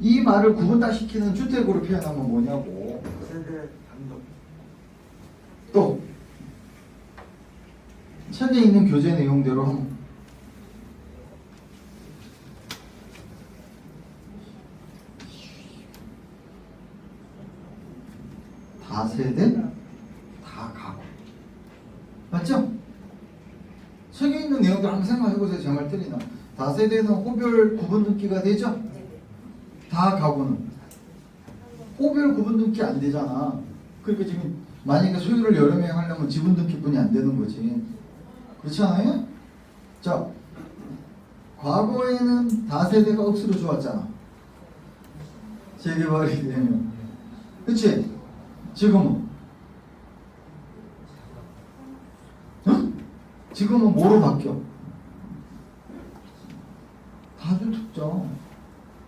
이 말을 구분화시키는 주택으로 표현하면 뭐냐고. 세대 단독. 또. 책에 있는 교재 내용대로 한번. 다세대? 다 가구. 맞죠? 책에 있는 내용들 한번 생각해보세요. 제 말 틀리나. 다세대는 호별 구분 등기가 되죠? 다 가구는 호별 구분 등기 안 되잖아. 그러니까 지금 만약에 소유를 여러 명 하려면 지분 등기뿐이 안 되는 거지. 그렇지 않아요? 자, 과거에는 다세대가 억수로 좋았잖아. 재개발이 되면. 그치? 지금은? 응? 지금은 뭐로 바뀌어? 다주택자.